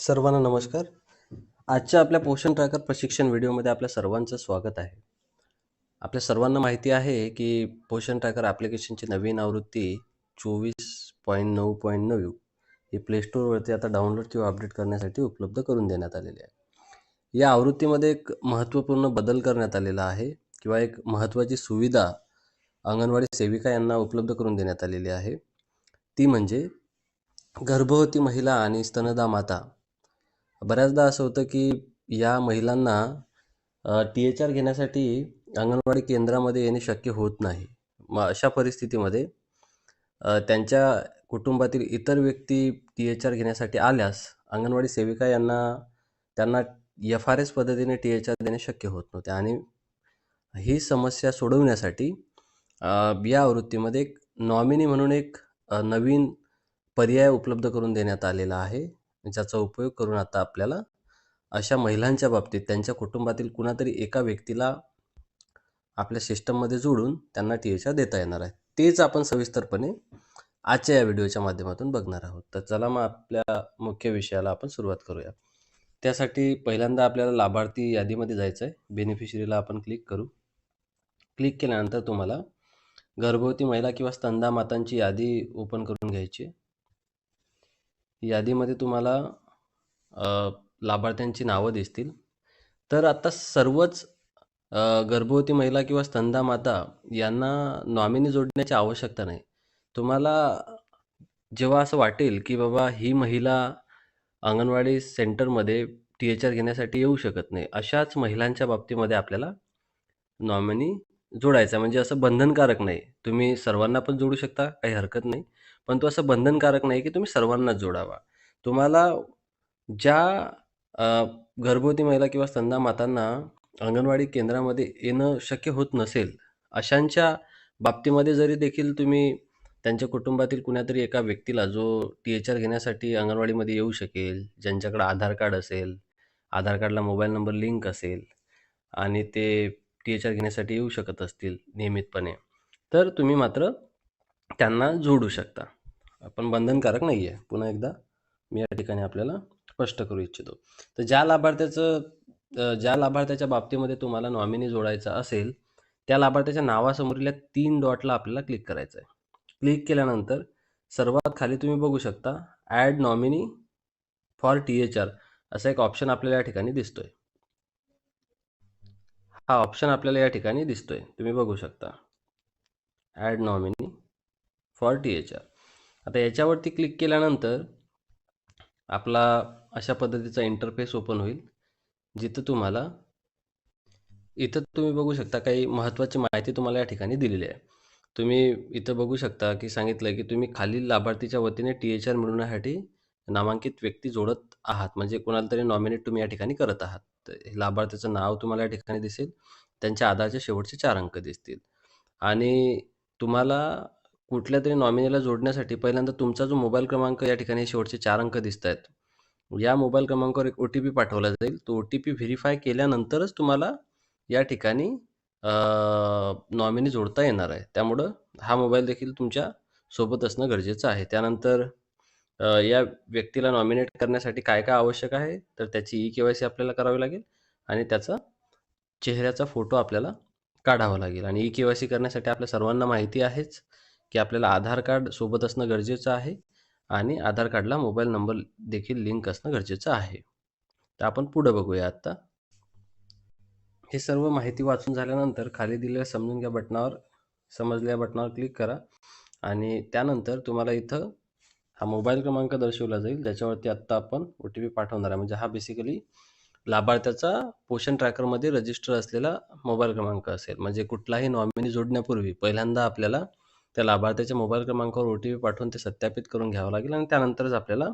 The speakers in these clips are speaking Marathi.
सर्वांना नमस्कार. आजच्या आपल्या पोषण ट्रॅकर प्रशिक्षण व्हिडिओमध्ये आपल्या सर्वांचं स्वागत आहे. आपल्या सर्वांना माहिती आहे की पोषण ट्रॅकर ॲप्लिकेशनची नवीन आवृत्ती चोवीस पॉईंट नऊ पॉईंट नऊ ही प्लेस्टोरवरती आता डाउनलोड किंवा अपडेट करण्यासाठी उपलब्ध करून देण्यात आलेली आहे. या आवृत्तीमध्ये एक महत्त्वपूर्ण बदल करण्यात आलेला आहे किंवा एक महत्त्वाची सुविधा अंगणवाडी सेविका यांना उपलब्ध करून देण्यात आलेली आहे. ती म्हणजे गर्भवती महिला आणि स्तनदा माता बऱ्याचदा असं होतं की या महिलांना टी एच आर घेण्यासाठी अंगणवाडी केंद्रामध्ये येणे शक्य होत नाही. मग अशा परिस्थितीमध्ये त्यांच्या कुटुंबातील इतर व्यक्ती टी एच आर घेण्यासाठी आल्यास अंगणवाडी सेविका यांना त्यांना एफ आर एस पद्धतीने टी एच आर देणे शक्य होत नव्हते. आणि ही समस्या सोडवण्यासाठी या आवृत्तीमध्ये एक नॉमिनी म्हणून एक नवीन पर्याय उपलब्ध करून देण्यात आलेला आहे. ज्याचा उपयोग करून आता आपल्याला अशा महिलांच्या बाबतीत त्यांच्या कुटुंबातील कुणातरी एका व्यक्तीला आपल्या सिस्टममध्ये जोडून त्यांना टी एच आर देता येणार आहे. तेच आपण सविस्तरपणे आजच्या या व्हिडिओच्या माध्यमातून बघणार आहोत. तर चला मग आपल्या मुख्य विषयाला आपण सुरुवात करूया. त्यासाठी पहिल्यांदा आपल्याला लाभार्थी यादीमध्ये जायचं आहे. बेनिफिशरीला आपण क्लिक करू. क्लिक केल्यानंतर तुम्हाला गर्भवती महिला किंवा स्तनदा मातांची यादी ओपन करून घ्यायची आहे. यादीमध्ये तुम्हाला लाभार्थ्यांची नावं दिसतील. तर आता सर्वच गर्भवती महिला किंवा स्तनदा माता यांना नॉमिनी जोडण्याची आवश्यकता नाही. तुम्हाला जेव्हा असं वाटेल की बाबा ही महिला अंगणवाडी सेंटरमध्ये टी एच आर घेण्यासाठी येऊ शकत नाही अशाच महिलांच्या बाबतीमध्ये आपल्याला नॉमिनी जोडायचा म्हणजे असं बंधनकारक नाही. तुम्ही सर्वांना पण जोडू शकता काही हरकत नाही. पण तो असं बंधनकारक नाही की तुम्ही सर्वांनाच जोडावा. तुम्हाला ज्या गर्भवती महिला किंवा स्तनदा मातांना अंगणवाडी केंद्रामध्ये येणं शक्य होत नसेल अशांच्या बाबतीमध्ये जरी देखील तुम्ही त्यांच्या कुटुंबातील कुणातरी एका व्यक्तीला जो टी एच आर घेण्यासाठी अंगणवाडीमध्ये येऊ शकेल ज्यांच्याकडे आधार कार्ड असेल आधार कार्डला मोबाईल नंबर लिंक असेल आणि ते टी एच आर घेण्यासाठी येऊ शकत असतील नियमितपणे तर तुम्ही मात्र त्यांना जोडू शकता. पण बंधनकारक नाही आहे पुन्हा एकदा मी या ठिकाणी आपल्याला स्पष्ट करू इच्छितो. तर ज्या लाभार्थ्याचं ज्या लाभार्थ्याच्या बाबतीमध्ये तुम्हाला नॉमिनी जोडायचा असेल त्या लाभार्थ्याच्या नावासमोरील तीन डॉटला आपल्याला क्लिक करायचं आहे क्लिक केल्यानंतर सर्वात खाली तुम्ही बघू शकता add nominee for T H R असा एक ऑप्शन आपल्याला या ठिकाणी दिसतोय. हा ऑप्शन आपल्याला या ठिकाणी दिसतोय. तुम्ही बघू शकता add nominee for T H R आता याच्यावरती क्लिक केल्यानंतर आपला अशा पद्धतीचा इंटरफेस ओपन होईल जिथं तुम्हाला इथं तुम्ही बघू शकता काही महत्त्वाची माहिती तुम्हाला या ठिकाणी दिलेली आहे. तुम्ही इथं बघू शकता की सांगितलं आहे की तुम्ही खालील लाभार्थीच्या वतीने टी एच आर मिळवण्यासाठी नामांकित व्यक्ती जोडत आहात. म्हणजे कोणाला तरी नॉमिनेट तुम्ही या ठिकाणी करत आहात. हे लाभार्थीचं नाव तुम्हाला या ठिकाणी दिसेल. त्यांच्या आधारचे शेवटचे चार अंक दिसतील. आणि तुम्हाला कुठल्या तरी नॉमिनीला जोडण्यासाठी पहिल्यांदा तुमचा जो मोबाईल क्रमांक या ठिकाणी शेवटचे चार अंक दिसत आहेत. या मोबाईल क्रमांकावर एक ओ टी पी पाठवला जाईल. तो ओ टी पी व्हेरीफाय केल्यानंतरच तुम्हाला या ठिकाणी नॉमिनी जोडता येणार आहे. त्यामुळं हा मोबाईल देखील तुमच्यासोबत असणं गरजेचं आहे. त्यानंतर या व्यक्तीला नॉमिनेट करण्यासाठी काय काय आवश्यक आहे? तर त्याची ई के वाय सी आपल्याला करावी लागेल आणि त्याचा चेहऱ्याचा फोटो आपल्याला काढावा लागेल. आणि ई के वाय सी करण्यासाठी आपल्या सर्वांना माहिती आहेच. की आपल्याला आधार कार्ड सोबत असणं गरजेचं आहे आणि आधार कार्डला मोबाईल नंबर देखील लिंक असणं गरजेचं आहे. तर आपण पुढं बघूया आत्ता हे सर्व माहिती वाचून झाल्यानंतर खाली दिलेल्या समजून घ्या बटनावर समजल्या बटनावर क्लिक करा आणि त्यानंतर तुम्हाला इथं हा मोबाईल क्रमांक दर्शवला जाईल. ज्याच्यावरती आत्ता आपण ओ टी पी पाठवणार आहे. म्हणजे हा बेसिकली लाभार्थ्याचा पोषण ट्रॅकरमध्ये रजिस्टर असलेला मोबाईल क्रमांक असेल. म्हणजे कुठलाही नॉमिनी जोडण्यापूर्वी पहिल्यांदा आपल्याला त्या लाभार्थ्याच्या मोबाईल क्रमांकावर ओ टी पी पाठवून ते सत्यापित करून घ्यावं लागेल आणि त्यानंतरच आपल्याला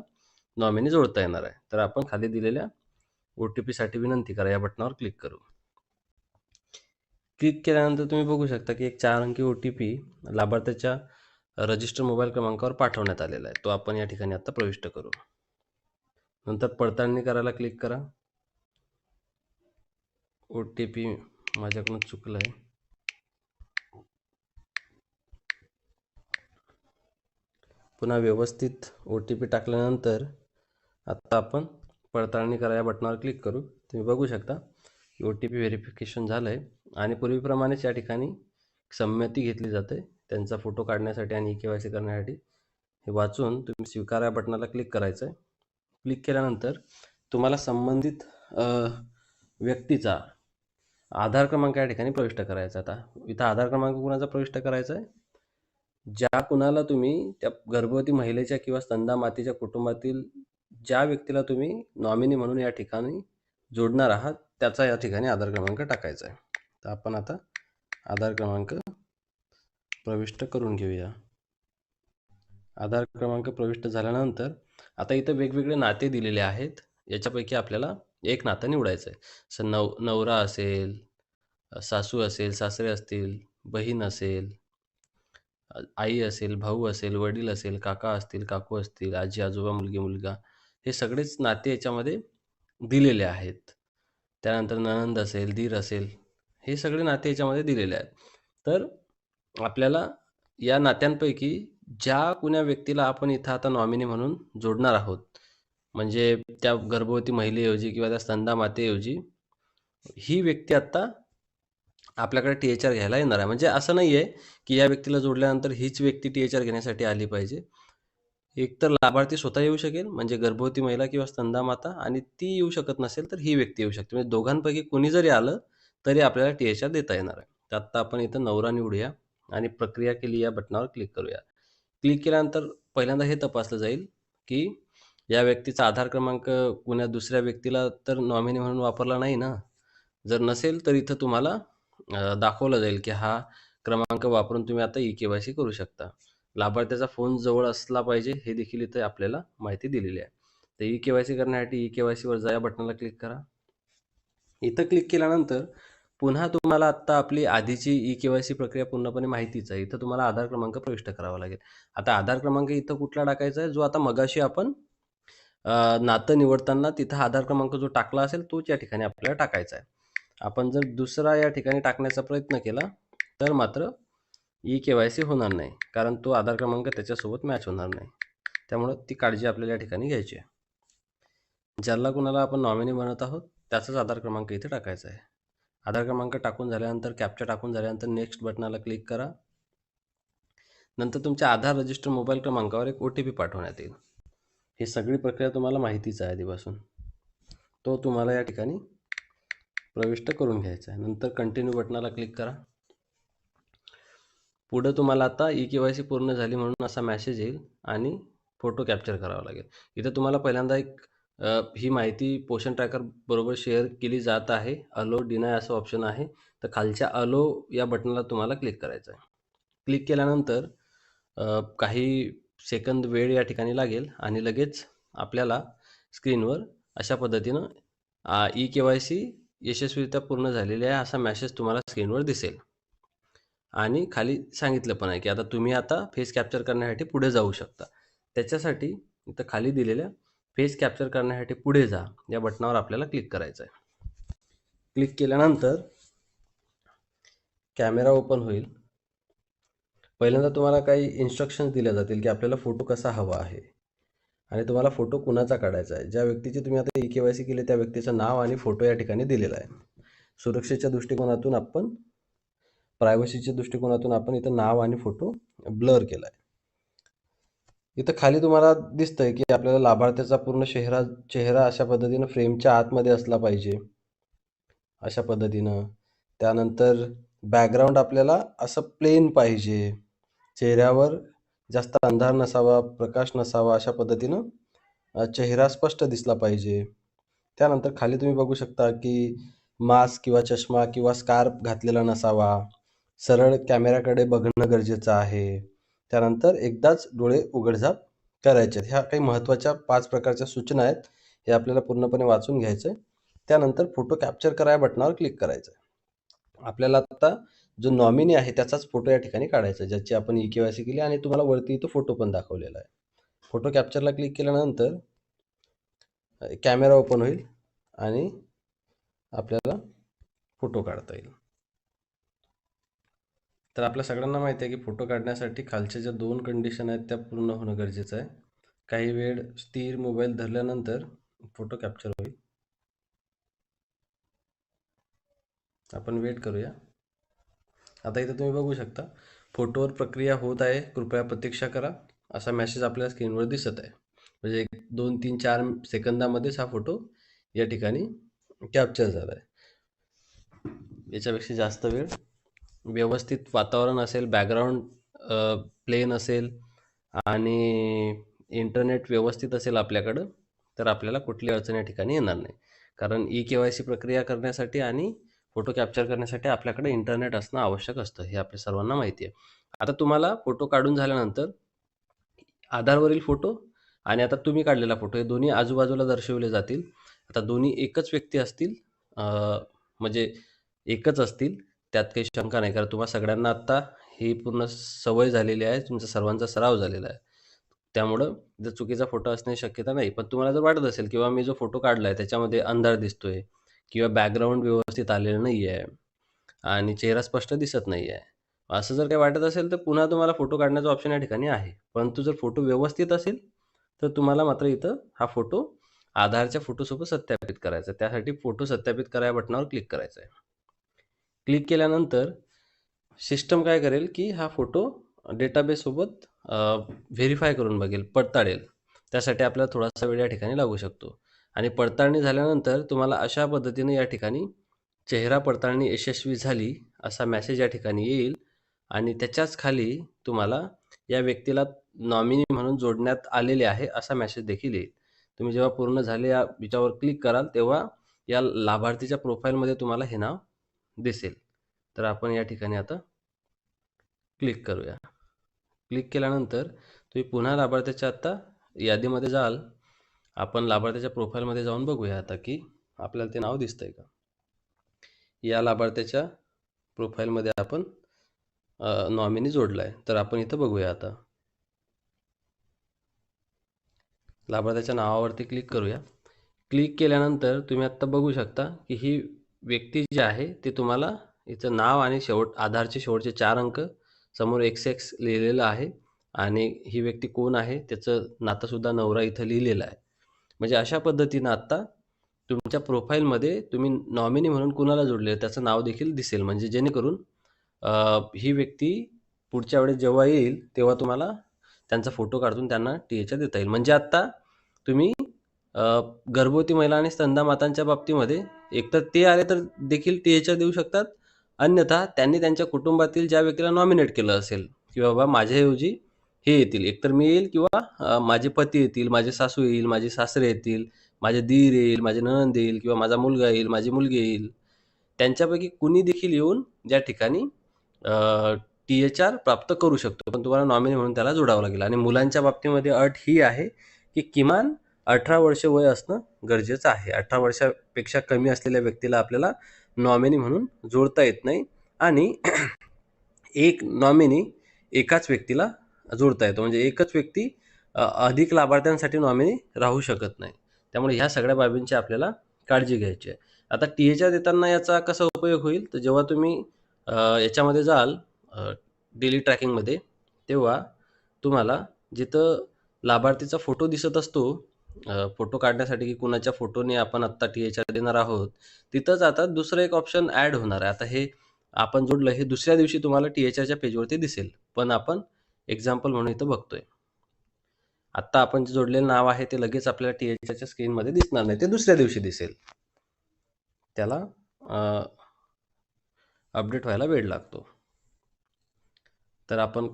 नॉमिनी जोडता येणार आहे. तर आपण खाली दिलेल्या ओ टी पीसाठी विनंती करा. या बटनावर क्लिक करू. क्लिक केल्यानंतर तुम्ही बघू शकता की एक चार अंकी ओ टी पी लाभार्थ्याच्या रजिस्टर मोबाईल क्रमांकावर पाठवण्यात आलेला आहे. तो आपण या ठिकाणी आता प्रविष्ट करू. नंतर पडताळणी करायला क्लिक करा. ओ टी पी माझ्याकडून चुकलं आहे पुन्हा व्यवस्थित ओ टी पी टाकल्यानंतर आत्ता आपण पडताळणी करा या बटनावर क्लिक करू. तुम्ही बघू शकता ओ टी पी व्हेरिफिकेशन झालं आहे आणि पूर्वीप्रमाणेच या ठिकाणी संमती घेतली जाते. त्यांचा फोटो काढण्यासाठी आणि ई के वाय सी करण्यासाठी. हे वाचून तुम्ही स्वीकार या बटनाला क्लिक करायचं आहे क्लिक केल्यानंतर तुम्हाला संबंधित व्यक्तीचा आधार क्रमांक या ठिकाणी प्रविष्ट करायचा आता इथं आधार क्रमांक कुणाचा प्रविष्ट करायचा आहे? ज्या कुणाला तुम्ही त्या गर्भवती महिलेच्या किंवा स्तंदा मातेच्या कुटुंबातील ज्या व्यक्तीला तुम्ही नॉमिनी म्हणून या ठिकाणी जोडणार आहात त्याचा या ठिकाणी आधार क्रमांक टाकायचा आहे. तर आपण आता आधार क्रमांक प्रविष्ट करून घेऊया. आधार क्रमांक प्रविष्ट झाल्यानंतर आता इथं वेगवेगळे नाते दिलेले आहेत. याच्यापैकी आपल्याला एक नातं निवडायचं आहे स नव नवरा असेल सासू असेल सासरे असतील बहीण असेल आई असेल भाऊ असेल वडील असेल काका असतील काकू असतील आजी आजोबा मुलगी मुलगा हे सगळेच नाते याच्यामध्ये दिलेले आहेत. त्यानंतर ननंद असेल दीर असेल हे सगळे नाते याच्यामध्ये दिलेले आहेत. तर आपल्याला या नात्यांपैकी ज्या कुण्या व्यक्तीला आपण इथं आता नॉमिनी म्हणून जोडणार आहोत म्हणजे त्या गर्भवती महिलेऐवजी किंवा त्या स्तंदा मातेऐवजी ही व्यक्ती आत्ता आपल्याकडे टी एच आर घ्यायला येणार आहे. म्हणजे असं नाही आहे की या व्यक्तीला जोडल्यानंतर हीच व्यक्ती टी एच आर घेण्यासाठी आली पाहिजे. एकतर लाभार्थी स्वतः येऊ शकेल म्हणजे गर्भवती महिला किंवा स्तंदा माता आणि ती येऊ शकत नसेल तर ही व्यक्ती येऊ शकते. म्हणजे दोघांपैकी कुणी जरी आलं तरी आपल्याला टी एच आर देता येणार आहे. तर आत्ता आपण इथं नवरा निवडूया आणि प्रक्रिया केली या बटनावर क्लिक करूया. क्लिक केल्यानंतर पहिल्यांदा हे तपासलं जाईल की या व्यक्तीचा आधार क्रमांक कुण्या दुसऱ्या व्यक्तीला तर नॉमिनी म्हणून वापरला नाही ना? जर नसेल तर इथं तुम्हाला दाखवलं जाईल की हा क्रमांक वापरून तुम्ही आता ई के वाय सी करू शकता. लाभार्थ्याचा फोन जवळ असला पाहिजे हे देखील इथे आपल्याला माहिती दिलेली आहे. तर ई के वाय सी करण्यासाठी ई के वाय सीवर जा या बटनाला क्लिक करा. इथं क्लिक केल्यानंतर पुन्हा तुम्हाला आत्ता आपली आधीची ई के वाय सी प्रक्रिया पूर्णपणे माहितीच आहे. इथं तुम्हाला आधार क्रमांक प्रविष्ट करावा लागेल. आता आधार क्रमांक इथं कुठला टाकायचा आहे? जो आता मगाशी आपण नातं निवडताना तिथं आधार क्रमांक जो टाकला असेल तोच या ठिकाणी आपल्याला टाकायचा आहे. आपण जर दुसरा या ठिकाणी टाकण्याचा प्रयत्न केला तर मात्र ई के वाय सी होणार नाही कारण तो आधार क्रमांक त्याच्यासोबत मॅच होणार नाही. त्यामुळं ती काळजी आपल्याला या ठिकाणी घ्यायची आहे. ज्याला कुणाला आपण नॉमिनी बनत आहोत त्याचाच आधार क्रमांक इथे टाकायचा आहे. आधार क्रमांक टाकून झाल्यानंतर कॅप्चा टाकून झाल्यानंतर नेक्स्ट बटनाला क्लिक करा. नंतर तुमच्या आधार रजिस्टर मोबाईल क्रमांकावर एक ओ टी पी पाठवण्यात येईल. ही सगळी प्रक्रिया तुम्हाला माहितीच आहे आधीपासून. तो तुम्हाला या ठिकाणी प्रविष्ट करून घ्यायचा आहे. नंतर कंटिन्यू बटनाला क्लिक करा. पुढं तुम्हाला आता ई के वाय सी पूर्ण झाली म्हणून असा मॅसेज येईल आणि फोटो कॅप्चर करावा लागेल. इथं तुम्हाला पहिल्यांदा एक ही माहिती पोषण ट्रॅकर बरोबर शेअर केली जात आहे. अलो डिनाय असं ऑप्शन आहे. तर खालच्या अलो या बटनला तुम्हाला क्लिक करायचं आहे. क्लिक केल्यानंतर काही सेकंद वेळ या ठिकाणी लागेल आणि लगेच आपल्याला स्क्रीनवर अशा पद्धतीनं ई के वाय सी यशस्वीरित्या पूर्ण झालेली आहे असा मॅसेज तुम्हाला स्क्रीनवर दिसेल. आणि खाली सांगितलं पण आहे की आता तुम्ही आता फेस कॅप्चर करण्यासाठी पुढे जाऊ शकता. त्याच्यासाठी इथं खाली दिलेल्या फेस कॅप्चर करण्यासाठी पुढे जा या बटनावर आपल्याला क्लिक करायचं आहे. क्लिक केल्यानंतर कॅमेरा ओपन होईल. पहिल्यांदा तुम्हाला काही इन्स्ट्रक्शन्स दिल्या जातील की आपल्याला फोटो कसा हवा आहे. आणि तुम्हाला फोटो कुणाचा काढायचा आहे? ज्या व्यक्तीची तुम्ही आता ई के वाय सी केली त्या व्यक्तीचं नाव आणि फोटो या ठिकाणी दिलेला आहे. सुरक्षेच्या दृष्टिकोनातून आपण प्रायव्हसीच्या दृष्टिकोनातून आपण इथं नाव आणि फोटो ब्लर केला आहे इथं खाली तुम्हाला दिसतंय की आपल्याला लाभार्थ्याचा पूर्ण चेहरा चेहरा अशा पद्धतीनं फ्रेमच्या आतमध्ये असला पाहिजे. अशा पद्धतीनं. त्यानंतर बॅकग्राऊंड आपल्याला असं प्लेन पाहिजे. चेहऱ्यावर जास्त अंधार नसावा प्रकाश नसावा अशा पद्धतीनं चेहरा स्पष्ट दिसला पाहिजे. त्यानंतर खाली तुम्ही बघू शकता की मास्क किंवा चष्मा किंवा स्कार्फ घातलेला नसावा. सरळ कॅमेऱ्याकडे बघणं गरजेचं आहे. त्यानंतर एकदाच डोळे उघडझाप करायचे. आहेत ह्या काही महत्त्वाच्या पाच प्रकारच्या सूचना आहेत हे आपल्याला पूर्णपणे वाचून घ्यायचं आहे त्यानंतर फोटो कॅप्चर करा या बटनावर क्लिक करायचं आहे आपल्याला आता जो नॉमिनी आहे त्याचाच फोटो या ठिकाणी काढायचा आहे ज्याची आपण ई के वाय सी केली आणि तुम्हाला वरती इथं फोटो पण दाखवलेला आहे. फोटो कॅप्चरला क्लिक केल्यानंतर कॅमेरा ओपन होईल आणि आपल्याला फोटो काढता येईल. तर आपल्या सगळ्यांना माहिती आहे की फोटो काढण्यासाठी खालच्या ज्या दोन कंडिशन आहेत त्या पूर्ण होणं गरजेचं आहे. काही वेळ स्थिर मोबाईल धरल्यानंतर फोटो कॅप्चर होईल. आपण वेट करूया. आता इथं तुम्ही बघू शकता. फोटोवर प्रक्रिया होत आहे. कृपया प्रतीक्षा करा. असा मेसेज आपल्या स्क्रीनवर दिसत आहे. म्हणजे एक दोन तीन चार सेकंदामध्येच हा फोटो या ठिकाणी कॅप्चर झाला आहे. याच्यापेक्षा जास्त वेळ व्यवस्थित वातावरण असेल बॅकग्राऊंड प्लेन असेल आणि इंटरनेट व्यवस्थित असेल आपल्याकडं तर आपल्याला कुठली अडचण या ठिकाणी येणार नाही. कारण ई के वाय सी प्रक्रिया करण्यासाठी आणि फोटो कॅप्चर करण्यासाठी आपल्याकडे इंटरनेट असणं आवश्यक असतं हे आपल्या सर्वांना माहिती आहे. आता तुम्हाला फोटो काढून झाल्यानंतर आधारवरील फोटो आणि आता तुम्ही काढलेला फोटो हे दोन्ही आजूबाजूला दर्शवले जातील. आता दोन्ही एकच व्यक्ती असतील म्हणजे एकच असतील त्यात काही शंका नाही. कारण तुम्हाला सगळ्यांना आत्ता ही पूर्ण सवय झालेली आहे तुमचा सर्वांचा सराव झालेला आहे. त्यामुळं जर चुकीचा फोटो असण्याची शक्यता नाही पण तुम्हाला जर वाटत असेल किंवा मी जो फोटो काढला आहे त्याच्यामध्ये अंधार दिसतोय किंवा बॅकग्राऊंड व्यवस्थित आलेलं नाही आहे आणि चेहरा स्पष्ट दिसत नाही आहे असं जर काही वाटत असेल तर पुन्हा तुम्हाला फोटो काढण्याचा ऑप्शन या ठिकाणी आहे. परंतु जर फोटो व्यवस्थित असेल तर तुम्हाला मात्र इथं हा फोटो आधारच्या फोटोसोबत सत्यापित करायचा आहे. त्यासाठी फोटो सत्यापित करा या बटनावर क्लिक करायचं आहे. क्लिक केल्यानंतर सिस्टम काय करेल की हा फोटो डेटाबेससोबत व्हेरीफाय करून बघेल पडताळेल. त्यासाठी आपल्याला थोडासा वेळ या ठिकाणी लागू शकतो. आणि पडताळणी झाल्यानंतर तुम्हाला अशा पद्धतीने या ठिकाणी चेहरा पडताळणी यशस्वी झाली असा मेसेज या ठिकाणी येईल. आणि त्याच्याच खाली तुम्हाला या व्यक्तीला नॉमिनी म्हणून जोडण्यात आलेले आहे असा मेसेज देखील येईल. तुम्ही जेव्हा पूर्ण झाले या याच्यावर क्लिक कराल तेव्हा या लाभार्थीच्या प्रोफाईलमध्ये तुम्हाला हे नाव दिसेल. तर आपण या ठिकाणी आता क्लिक करूया. क्लिक केल्यानंतर तुम्ही पुन्हा लाभार्थ्याच्या आत्ता यादीमध्ये जाल. आपण लाभार्थ्याच्या प्रोफाईलमध्ये जाऊन बघूया आता की आपल्याला ते नाव दिसतंय का? या लाभार्थ्याच्या प्रोफाईलमध्ये आपण नॉमिनी जोडला आहे तर आपण इथं बघूया आता. लाभार्थ्याच्या नावावरती क्लिक करूया. क्लिक केल्यानंतर तुम्ही आत्ता बघू शकता की ही व्यक्ती जी आहे ती तुम्हाला हिचं नाव आणि शेवट आधारचे शेवटचे चार अंक समोर एक्स एक्स लिहिलेलं आहे. आणि ही व्यक्ती कोण आहे? त्याचं नातंसुद्धा नवरा इथं लिहिलेलं आहे. म्हणजे अशा पद्धतीनं आत्ता तुमच्या प्रोफाईलमध्ये तुम्ही नॉमिनी म्हणून कुणाला जोडले त्याचं नाव देखील दिसेल. म्हणजे जेणेकरून ही व्यक्ती पुढच्या वेळेस जेव्हा येईल तेव्हा तुम्हाला त्यांचा फोटो काढून त्यांना टी एच्या देता येईल. म्हणजे आत्ता तुम्ही गर्भवती महिला आणि स्तंधा मातांच्या बाबतीमध्ये एकतर ते आले तर देखील टी एच्या देऊ शकतात. अन्यथा त्यांनी त्यांच्या कुटुंबातील ज्या व्यक्तीला नॉमिनेट केलं असेल की बाबा माझ्याऐवजी हे येतील. एकतर मी येईल किंवा माझे पती येतील माझे सासू येईल माझे सासरे येतील माझे दीर येईल माझे नणंद येईल किंवा माझा मुलगा येईल माझी मुलगी येईल. त्यांच्यापैकी कुणी देखील येऊन ज्या ठिकाणी टी एच आर प्राप्त करू शकतो. पण तुम्हाला नॉमिनी म्हणून त्याला जोडावं लागेल. आणि मुलांच्या बाबतीमध्ये अट ही आहे की किमान अठरा वर्ष वय असणं गरजेचं आहे. अठरा वर्षापेक्षा कमी असलेल्या व्यक्तीला आपल्याला नॉमिनी म्हणून जोडता येत नाही. आणि एक नॉमिनी एकाच व्यक्तीला जोडता येतो. म्हणजे एकच व्यक्ती अधिक लाभार्थ्यांसाठी नॉमिनी राहू शकत नाही. त्यामुळे ह्या सगळ्या बाबींची आपल्याला काळजी घ्यायची आहे. आता टी एच्या देताना याचा कसा उपयोग होईल? तर जेव्हा तुम्ही याच्यामध्ये जाल डेली ट्रॅकिंगमध्ये तेव्हा तुम्हाला जिथं लाभार्थीचा फोटो दिसत असतो फोटो काढण्यासाठी की कुणाच्या फोटोने आपण आत्ता टी एच आर देणार आहोत तिथंच आता दुसरं एक ऑप्शन ॲड होणार आहे. आता हे आपण जोडलं हे दुसऱ्या दिवशी तुम्हाला टी एच आरच्या पेजवरती दिसेल. पण आपण एक्झाम्पल म्हणून इथं बघतोय. आत्ता आपण जे जोडलेलं नाव आहे ते लगेच आपल्याला टी एचच्या स्क्रीनमध्ये दिसणार नाही. ते दुसऱ्या दिवशी दिसेल. त्याला अपडेट व्हायला वेळ लागतो. तर आपण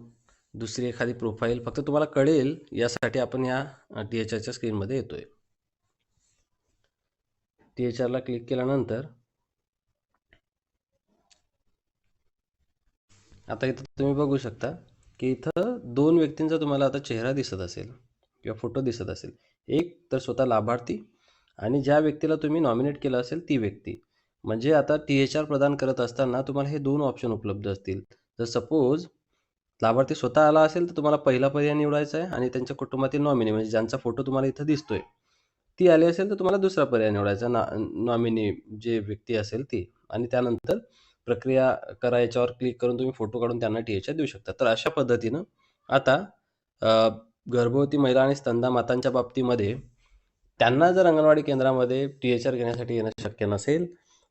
दुसरी एखादी प्रोफाईल फक्त तुम्हाला कळेल यासाठी आपण या टी एच आरच्या स्क्रीनमध्ये येतोय. टी एच आरला क्लिक केल्यानंतर आता इथं तुम्ही बघू शकता. की इथं दोन व्यक्तींचा तुम्हाला आता चेहरा दिसत असेल किंवा फोटो दिसत असेल. एक तर स्वतः लाभार्थी आणि ज्या व्यक्तीला तुम्ही नॉमिनेट केलं असेल ती व्यक्ती. म्हणजे आता टी एच आर प्रदान करत असताना तुम्हाला हे दोन ऑप्शन उपलब्ध असतील. जर सपोज लाभार्थी स्वतः आला असेल तर तुम्हाला पहिला पर्याय निवडायचा आहे आणि त्यांच्या कुटुंबातील नॉमिनी म्हणजे ज्यांचा फोटो तुम्हाला इथं दिसतोय ती आली असेल तर तुम्हाला दुसरा पर्याय निवडायचा. ना नॉमिनी जे व्यक्ती असेल ती. आणि त्यानंतर प्रक्रिया करा याच्यावर क्लिक करून तुम्ही फोटो काढून त्यांना टी एच देऊ शकता. तर अशा पद्धतीनं आता गर्भवती महिला आणि स्तनदा मातांच्या बाबतीमध्ये त्यांना जर अंगणवाडी केंद्रामध्ये टी एच आर घेण्यासाठी येणं शक्य नसेल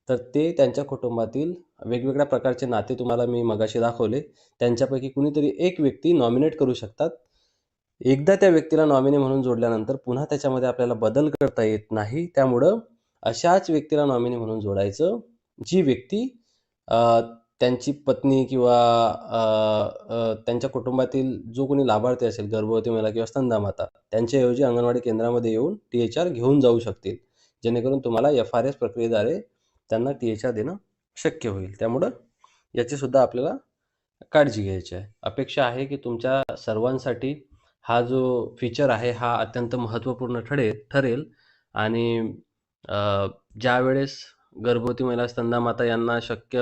तर ते त्यांच्या कुटुंबातील वेगवेगळ्या प्रकारचे नाते तुम्हाला मी मगाशी दाखवले. त्यांच्यापैकी कुणीतरी एक व्यक्ती नॉमिनेट करू शकतात. एकदा त्या व्यक्तीला नॉमिनी म्हणून जोडल्यानंतर पुन्हा त्याच्यामध्ये आपल्याला बदल करता येत नाही. त्यामुळं अशाच व्यक्तीला नॉमिनी म्हणून जोडायचं जी व्यक्ती त्यांची पत्नी किंवा त्यांच्या कुटुंबातील जो कोणी लाभार्थी असेल गर्भवती महिला किंवा स्तनदामाता त्यांच्याऐवजी अंगणवाडी केंद्रामध्ये येऊन टी एच आर घेऊन जाऊ शकतील. जेणेकरून तुम्हाला एफ आर एस प्रक्रियेद्वारे त्यांना टी एच आर देणं शक्य होईल. त्यामुळं याची सुद्धा आपल्याला काळजी घ्यायची आहे. अपेक्षा आहे की तुमच्या सर्वांसाठी हा जो फीचर आहे हा अत्यंत महत्त्वपूर्ण ठरेल ठरेल. आणि ज्यावेळेस गर्भवती महिला स्तनदामाता यांना शक्य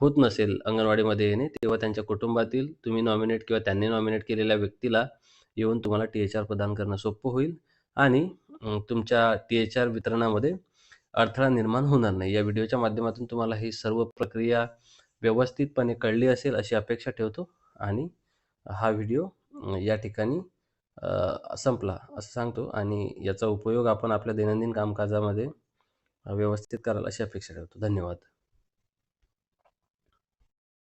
होत नसेल अंगणवाडीमध्ये येणे तेव्हा त्यांच्या कुटुंबातील तुम्ही नॉमिनेट किंवा त्यांनी नॉमिनेट केलेल्या व्यक्तीला येऊन तुम्हाला टी एच आर प्रदान करणं सोपं होईल आणि तुमच्या टी एच आर वितरणामध्ये अडथळा निर्माण होणार नाही. या व्हिडिओच्या माध्यमातून तुम्हाला ही सर्व प्रक्रिया व्यवस्थितपणे कळली असेल अशी अपेक्षा ठेवतो आणि हा व्हिडिओ या ठिकाणी संपला असं सांगतो आणि याचा उपयोग आपण आपल्या दैनंदिन कामकाजामध्ये व्यवस्थित कराल अशी अपेक्षा ठेवतो. धन्यवाद.